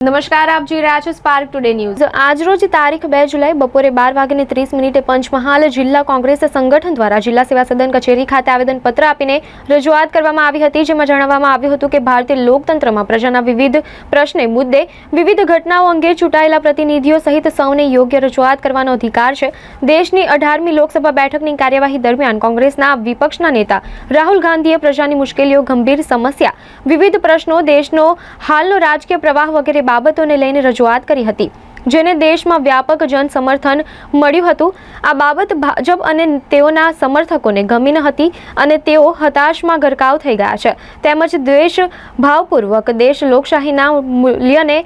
નમસ્કાર, આપ જોઈ રહ્યા છો સ્પાર્ક ટુડે ન્યૂઝ આજરોજ તારીખ બે જુલાઈ, બપોરે બાર વાગ્યે ત્રીસ મિનિટે પંચમહાલ જિલ્લા કોંગ્રેસ સંગઠન દ્વારા જિલ્લા સેવા સદન કચેરી ખાતે આવેદનપત્ર આપીને રજૂઆત કરવામાં આવી હતી, જેમાં જણાવવામાં આવ્યું હતું કે ભારતીય લોકતંત્રમાં પ્રજાના વિવિધ પ્રશ્ને મુદ્દે વિવિધ ઘટનાઓ અંગે ચૂંટાયેલા પ્રતિનિધિઓ સહિત સૌને યોગ્ય રજૂઆત કરવાનો અધિકાર છે. દેશની અઢારમી લોકસભા બેઠકની કાર્યવાહી દરમિયાન કોંગ્રેસના વિપક્ષના નેતા રાહુલ ગાંધીએ પ્રજાની મુશ્કેલીઓ, ગંભીર સમસ્યા, વિવિધ પ્રશ્નો, દેશનો હાલનો રાજકીય પ્રવાહ વગેરે બાબતોને લઈને રજૂઆત કરી હતી, જેને દેશમાં વ્યાપક જન સમર્થન મળ્યું હતું. આ બાબત ભાજપ અને તેઓના સમર્થકોને ગમી ન હતી અને તેઓ હતાશમાં ગરકાવ થઈ ગયા છે. તેમજ દ્વેષ ભાવપૂર્વક દેશ લોકશાહીના મૂલ્યને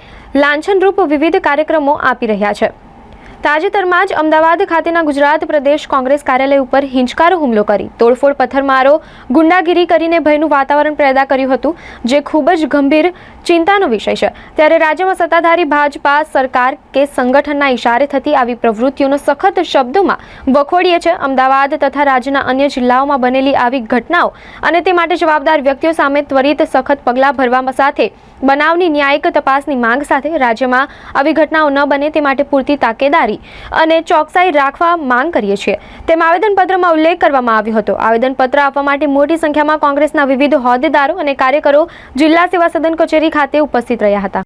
લાંછનરૂપ વિવિધ કાર્યક્રમો આપી રહ્યા છે. તાજેતરમાં જ અમદાવાદ ખાતેના ગુજરાત પ્રદેશ કોંગ્રેસ કાર્યાલય ઉપર હિંચકારો હુમલો કરી. તોડફોડ પથ્થરમારો, ગુંડાગીરી કરીને ભયનું વાતાવરણ પેદા કર્યું હતું, જે ખૂબ જ ગંભીર ચિંતાનો વિષય છે. ત્યારે રાજ્યમાં સત્તાધારી ભાજપા સરકાર કે સંગઠનના ઇશારે થતી આવી પ્રવૃત્તિઓનો સખત શબ્દોમાં વખોડીએ છે અમદાવાદ તથા રાજ્યના અન્ય જિલ્લાઓમાં બનેલી આવી ઘટનાઓ અને તે માટે જવાબદાર વ્યક્તિઓ સામે ત્વરિત સખત પગલાં ભરવામાં સાથે બનાવની ન્યાયિક તપાસની માંગ સાથે રાજ્યમાં આવી ઘટનાઓ ન બને તે માટે પૂરતી તાકેદારી અને ચોકસાઈ રાખવા માંગ કરીએ છીએ. તેમ આવેદનપત્રમાં ઉલ્લેખ કરવામાં આવ્યો હતો. આવેદનપત્ર આપવા માટે મોટી સંખ્યામાં કોંગ્રેસના વિવિધ હોદ્દેદારો અને કાર્યકરો જિલ્લા સેવા સદન કચેરી ખાતે ઉપસ્થિત રહ્યા હતા.